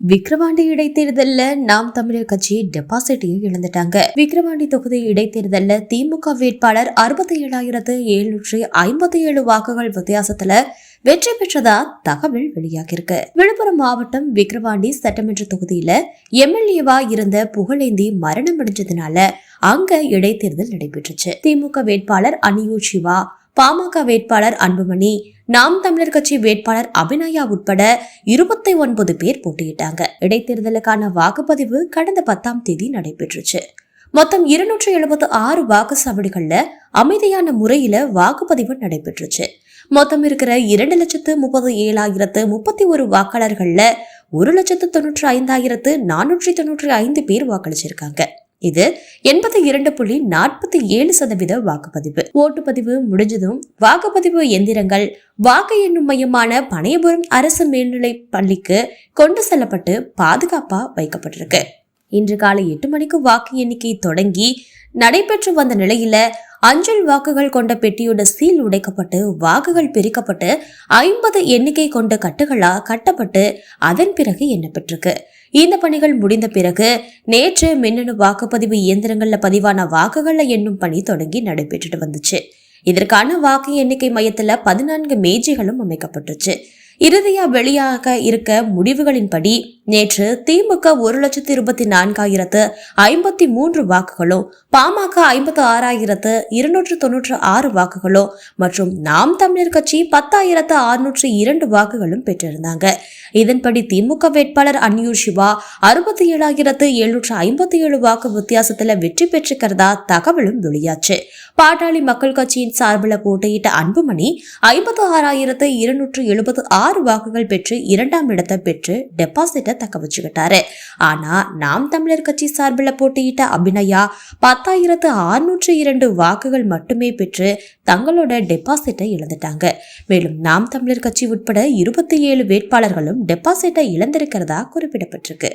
விக்கிரவாண்டி இடைத்தேர்தல்ல நாம் தமிழர் கட்சி டெபாசிட்டையும் இழந்துட்டாங்க. விக்கிரவாண்டி தொகுதி இடைத்தேர்தல்ல திமுக வேட்பாளர் அறுபத்தி ஏழாயிரத்து எழுநூற்றி ஐம்பத்தி ஏழு வாக்குகள் வித்தியாசத்துல வெற்றி பெற்றதா தகவல் வெளியாகிருக்கு விழுப்புரம் மாவட்டம் விக்கிரவாண்டி சட்டமன்ற தொகுதியில எம்எல்ஏவா இருந்த புகழேந்தி மரணம் அடைஞ்சதுனால அங்க இடைத்தேர்தல் நடைபெற்றுச்சு. திமுக வேட்பாளர் அனியூர் சிவா பாமக வேட்பாளர் அன்புமணி நாம் தமிழர் கட்சி வேட்பாளர் அபிநயா உட்பட இருபத்தி ஒன்பது பேர் போட்டியிட்டாங்க. இடைத்தேர்தலுக்கான வாக்குப்பதிவு கடந்த பத்தாம் தேதி நடைபெற்றுச்சு. மொத்தம் இருநூற்றி எழுபத்து ஆறு வாக்குச்சாவடிகள்ல அமைதியான முறையில வாக்குப்பதிவு நடைபெற்றுச்சு. மொத்தம் இருக்கிற இரண்டு லட்சத்து முப்பது ஏழாயிரத்து முப்பத்தி ஒரு வாக்காளர்கள்ல ஒரு லட்சத்து தொண்ணூற்றி ஐந்தாயிரத்து நானூற்றி தொண்ணூற்றி ஐந்து பேர் வாக்களிச்சிருக்காங்க. இது எண்பத்தி இரண்டு புள்ளி நாற்பத்தி ஏழு சதவீத வாக்குப்பதிவு. ஓட்டுப்பதிவு முடிஞ்சதும் வாக்குப்பதிவு எந்திரங்கள் வாக்கு எண்ணும் மையமான பனையபுரம் அரசு மேல்நிலை பள்ளிக்கு கொண்டு செல்லப்பட்டு பாதுகாப்பா வைக்கப்பட்டிருக்கு. இன்று காலை எட்டு மணிக்கு வாக்கு எண்ணிக்கை தொடங்கி நடைபெற்று வந்த நிலையில அஞ்சல் வாக்குகள் கொண்ட பெட்டியோட சீல் உடைக்கப்பட்டு வாக்குகள் பிரிக்கப்பட்டு ஐம்பது எண்ணிக்கை கொண்ட கட்டுகளா கட்டப்பட்டு அதன் பிறகு எண்ணப்பட்டிருக்கு. இந்த பணிகள் முடிந்த பிறகு நேற்று மின்னணு வாக்குப்பதிவு இயந்திரங்கள்ல பதிவான வாக்குகளை எண்ணும் பணி தொடங்கி நடைபெற்றுட்டு வந்துச்சு. இதற்கான வாக்கு எண்ணிக்கை மையத்துல பதினான்கு மேஜைகளும் அமைக்கப்பட்டுச்சு. இறுதியா வெளியாக இருக்க முடிவுகளின்படி நேற்று திமுக ஒரு லட்சத்தி இருபத்தி நான்காயிரத்து ஐம்பத்தி மூன்று வாக்குகளும் பாமக ஐம்பத்து ஆறாயிரத்து இருநூற்று தொன்னூற்று ஆறு வாக்குகளோ மற்றும் நாம் தமிழர் கட்சி பத்தாயிரத்து அறுநூற்று இரண்டு வாக்குகளும் பெற்றிருந்தாங்க. இதன்படி திமுக வேட்பாளர் அன்யூர் சிவா அறுபத்தி ஏழாயிரத்து எழுநூற்று ஐம்பத்தி ஏழு வாக்கு வித்தியாசத்தில் வெற்றி பெற்றிருக்கிறதா தகவலும் வெளியாச்சு. பாட்டாளி மக்கள் கட்சியின் சார்பில் போட்டியிட்ட அன்புமணி ஐம்பத்து ஆறாயிரத்து இருநூற்று எழுபத்து ஆறு வாக்குகள் பெற்று இரண்டாம் இடத்தை பெற்று டெபாசிட்டை தக்க வச்சுக்கிட்டாரு. ஆனா நாம் தமிழர் கட்சி சார்பில் போட்டியிட்ட அபிநயா பத்தாயிரத்து அறுநூற்று இரண்டு வாக்குகள் மட்டுமே பெற்று தங்களோட டெபாசிட்டை இழந்துட்டாங்க. மேலும் நாம் தமிழர் கட்சி உட்பட இருபத்தி ஏழு வேட்பாளர்களும் டெபாசிட்டை இழந்திருக்கிறதா குறிப்பிடப்பட்டிருக்கு.